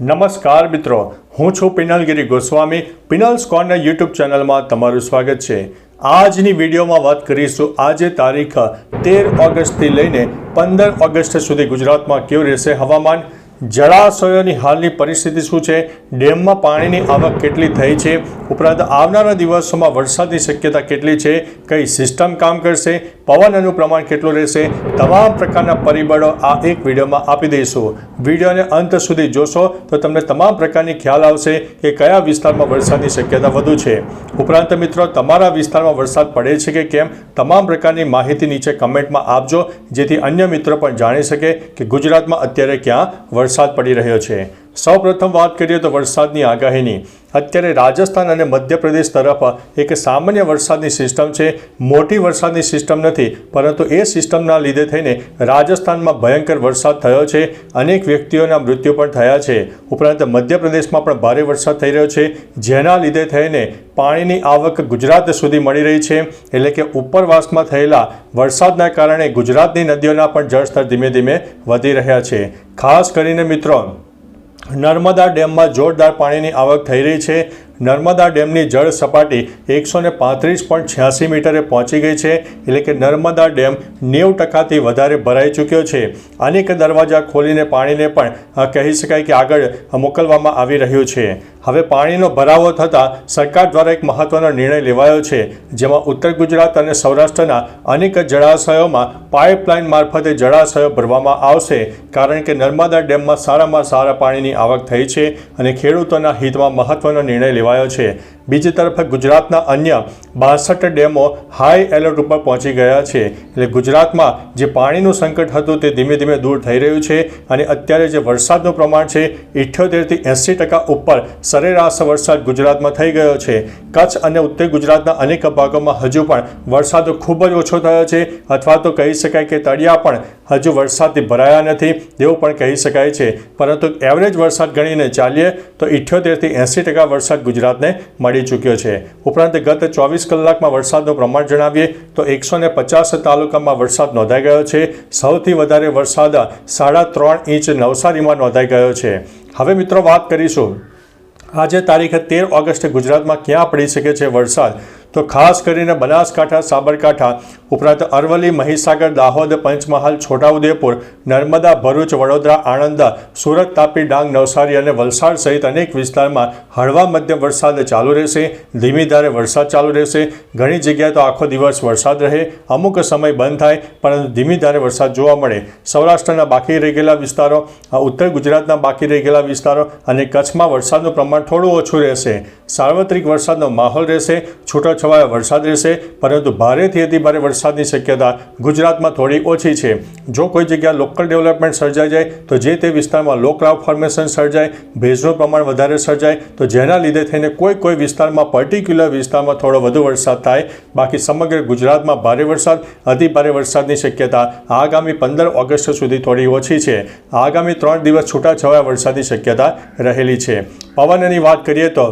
નમસ્કાર મિત્રો, હું છું પિનલગીરી ગોસ્વામી. પિનલ્સ કોર્નર યુટ્યુબ ચેનલમાં તમારું સ્વાગત છે. આજની વિડીયોમાં વાત કરીશું આજે તારીખ તેર ઓગસ્ટથી લઈને પંદર ઓગસ્ટ સુધી ગુજરાતમાં કેવું રહેશે હવામાન? જળાશયોની હાલની પરિસ્થિતિ શું છે? ડેમમાં પાણીની આવક કેટલી થઈ છે? ઉપરાંત આવનારા દિવસોમાં વરસાદની શક્યતા કેટલી છે? કઈ સિસ્ટમ કામ કરશે? પવનનું પ્રમાણ કેટલું રહેશે તમામ પ્રકારના પરિબળો આ એક વિડીયોમાં આપી દઈશું. વિડીયોને અંત સુધી જોશો તો તમને તમામ પ્રકારની ખ્યાલ આવશે કે કયા વિસ્તારમાં વરસાદની શક્યતા વધુ છે. ઉપરાંત મિત્રો, તમારા વિસ્તારમાં વરસાદ પડે છે કે કેમ તમામ પ્રકારની માહિતી નીચે કમેન્ટમાં આપજો, જેથી અન્ય મિત્રો પણ જાણી શકે કે ગુજરાતમાં અત્યારે ક્યાં વરસાદ પડી રહ્યો છે. સૌપ્રથમ વાત કરીએ તો વરસાદની આગાહીની. અત્યારે રાજસ્થાન અને મધ્યપ્રદેશ તરફ એક સામાન્ય વરસાદની સિસ્ટમ છે. મોટી વરસાદની સિસ્ટમ નથી, પરંતુ એ સિસ્ટમના લીધે થઈને રાજસ્થાનમાં ભયંકર વરસાદ થયો છે. અનેક વ્યક્તિઓના મૃત્યુ પણ થયા છે. ઉપરાંત મધ્યપ્રદેશમાં પણ ભારે વરસાદ થઈ રહ્યો છે. જેના લીધે થઈને પાણીની આવક ગુજરાત સુધી મળી રહી છે. એટલે કે ઉપરવાસમાં થયેલા વરસાદના કારણે ગુજરાતની નદીઓના પણ જળસ્તર ધીમે ધીમે વધી રહ્યા છે. ખાસ કરીને મિત્રો નર્મદા ડેમમાં જોરદાર પાણીની આવક થઈ રહી છે. નર્મદા ડેમની જળ સપાટી એકસો ને પાંત્રીસ પોઈન્ટ છ્યાસી મીટરે પહોંચી ગઈ છે, એટલે કે નર્મદા ડેમ નેવું ટકાથી વધારે ભરાઈ ચૂક્યો છે. અનેક દરવાજા ખોલીને પાણીને પણ કહી શકાય કે આગળ મોકલવામાં આવી રહ્યું છે. હવે પાણીનો ભરાવો થતાં સરકાર દ્વારા એક મહત્વનો નિર્ણય લેવાયો છે, જેમાં ઉત્તર ગુજરાત અને સૌરાષ્ટ્રના અનેક જળાશયોમાં પાઇપલાઇન મારફતે જળાશયો ભરવામાં આવશે, કારણ કે નર્મદા ડેમમાં સારામાં સારા પાણીની આવક થઈ છે અને ખેડૂતોના હિતમાં મહત્વનો નિર્ણય લેવાયો છે બીજી તરફ ગુજરાતના અન્ય બાસઠ ડેમો હાઈ એલર્ટ ઉપર પહોંચી ગયા છે. એટલે ગુજરાતમાં જે પાણીનું સંકટ હતું તે ધીમે ધીમે દૂર થઈ રહ્યું છે અને અત્યારે જે વરસાદનું પ્રમાણ છે ઇઠ્યોતેરથી એંસી ટકા ઉપર સરેરાશ વરસાદ ગુજરાતમાં થઈ ગયો છે. કચ્છ અને ઉત્તર ગુજરાતના અનેક ભાગોમાં હજુ પણ વરસાદ ખૂબ જ ઓછો થયો છે અથવા તો કહી શકાય કે તળિયા પણ હજુ વરસાદથી ભરાયા નથી તેવું પણ કહી શકાય છે. પરંતુ એવરેજ વરસાદ ગણીને ચાલીએ તો ઇઠ્યોતેરથી એંસી ટકા વરસાદ ગુજરાતને મળી ચૂક્યો છે. ઉપરાંત ગત ચોવીસ કલાકમાં વરસાદનું પ્રમાણ જણાવીએ તો એકસો ને પચાસ તાલુકામાં વરસાદ નોંધાઈ ગયો છે. સૌથી વધારે વરસાદ સાડા ત્રણ ઇંચ નવસારીમાં નોંધાઈ ગયો છે. હવે મિત્રો વાત કરીશું. આજે તારીખ તેર ઓગસ્ટે ગુજરાતમાં ક્યાં પડી શકે છે વરસાદ? તો ખાસ કરીને બનાસકાંઠા, સાબરકાંઠા ઉપરાંત અરવલ્લી, મહીસાગર, દાહોદ, પંચમહાલ, છોટાઉદેપુર, નર્મદા, ભરૂચ, વડોદરા, આણંદા, સુરત, તાપી, ડાંગ, નવસારી અને વલસાડ સહિત અનેક વિસ્તારમાં હળવા મધ્યમ વરસાદ ચાલુ રહેશે. ધીમી ધારે વરસાદ ચાલુ રહેશે. ઘણી જગ્યાએ તો આખો દિવસ વરસાદ રહે. અમુક સમય બંધ થાય, પરંતુ ધીમી ધારે વરસાદ જોવા મળે. સૌરાષ્ટ્રના બાકી રહી ગયેલા વિસ્તારો ઉત્તર ગુજરાતના બાકી રહી ગયેલા વિસ્તારો અને કચ્છમાં વરસાદનું પ્રમાણ થોડું ઓછું રહેશે. સાર્વત્રિક વરસાદનો માહોલ રહેશે. છૂટોછવાયો વરસાદ રહેશે, પરંતુ ભારેથી અતિ ભારે વરસાદની શક્યતા ગુજરાતમાં થોડી ઓછી છે. જો કોઈ જગ્યા લોકલ ડેવલપમેન્ટ સર્જાઈ જાય, તો જે તે વિસ્તારમાં લો ક્લાઉડ ફોર્મેશન સર્જાય, ભેજનું પ્રમાણ વધારે સર્જાય, તો જેના લીધે થઈને કોઈ કોઈ વિસ્તારમાં પર્ટિક્યુલર વિસ્તારમાં થોડો વધુ વરસાદ થાય. બાકી સમગ્ર ગુજરાતમાં ભારે વરસાદ અતિ ભારે વરસાદની શક્યતા આગામી પંદર ઓગસ્ટ સુધી થોડી ઓછી છે. આગામી ત્રણ દિવસ છૂટાછવાયા વરસાદની શક્યતા રહેલી છે. પવનની વાત કરીએ તો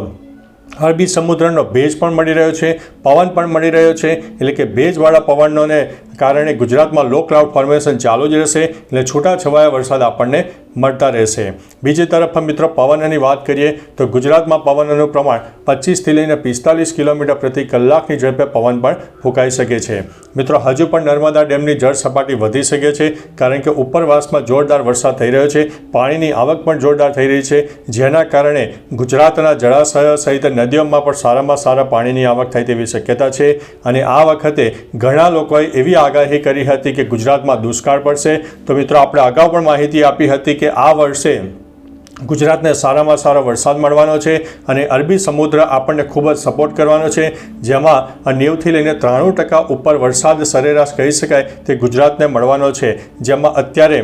અરબી સમુદ્રનો ભેજ પણ મળી રહ્યો છે, પવન પણ મળી રહ્યો છે, એટલે કે ભેજવાળા પવનોને કારણે ગુજરાતમાં લો ક્લાઉડ ફોર્મેશન ચાલુ જ રહેશે એટલે છૂટાછવાયા વરસાદ આપણને મળતા રહેશે. બીજી તરફ મિત્રો પવનની વાત કરીએ તો ગુજરાતમાં પવનનું પ્રમાણ પચીસથી લઈને પિસ્તાલીસ કિલોમીટર પ્રતિ કલાકની ઝડપે પવન પણ ફૂંકાઈ શકે છે. મિત્રો, હજુ પણ નર્મદા ડેમની જળ સપાટી વધી શકે છે કારણ કે ઉપરવાસમાં જોરદાર વરસાદ થઈ રહ્યો છે. પાણીની આવક પણ જોરદાર થઈ રહી છે. જેના કારણે ગુજરાતના જળાશયો સહિત નદીઓમાં પણ સારામાં સારા પાણીની આવક થાય તેવી શક્યતા છે. અને આ વખતે ઘણા લોકોએ એવી આગાહી કરી હતી કે ગુજરાતમાં દુષ્કાળ પડશે. તો મિત્રો, આપણે અગાઉ પણ માહિતી આપી હતી કે આ વર્ષે ગુજરાતને સારામાં સારો વરસાદ મળવાનો છે અને અરબી સમુદ્ર આપણને ખૂબ જ સપોર્ટ કરવાનો છે. જેમાં નેવથી લઈને ત્રાણું ટકા ઉપર વરસાદ સરેરાશ કહી શકાય તે ગુજરાતને મળવાનો છે. જેમાં અત્યારે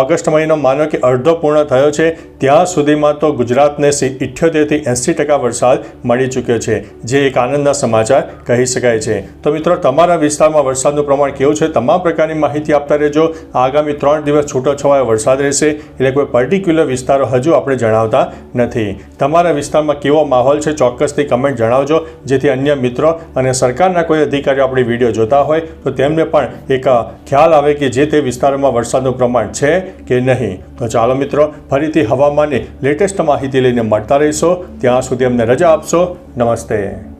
ઓગસ્ટ મહિનો માનો કે અડધો પૂર્ણ થયો છે, ત્યાં સુધીમાં તો ગુજરાતને ઇઠ્યોતેરથી એંસી ટકા વરસાદ મળી ચૂક્યો છે, જે એક આનંદના સમાચાર કહી શકાય છે. તો મિત્રો, તમારા વિસ્તારમાં વરસાદનું પ્રમાણ કેવું છે? તમામ પ્રકારની માહિતી આપતા રહેજો. આગામી ત્રણ દિવસ છૂટો છવાયો વરસાદ રહેશે. એટલે કોઈ પર્ટિક્યુલર વિસ્તારો હજુ આપણે જણાવતા નથી. તમારા વિસ્તારમાં કેવો માહોલ છે ચોક્કસથી કમેન્ટ જણાવજો. જેથી અન્ય મિત્રો અને સરકારના કોઈ અધિકારીઓ આપણી વીડિયો જોતા હોય તો તેમને પણ એક ખ્યાલ આવે કે જે તે વિસ્તારોમાં વરસાદનું પ્રમાણ છે કે નહીં. તો ચાલો મિત્રો, ફરીથી હવામાનની લેટેસ્ટ માહિતી લઈને મળતા રહીશો. ત્યાં સુધી અમને રજા આપશો. નમસ્તે.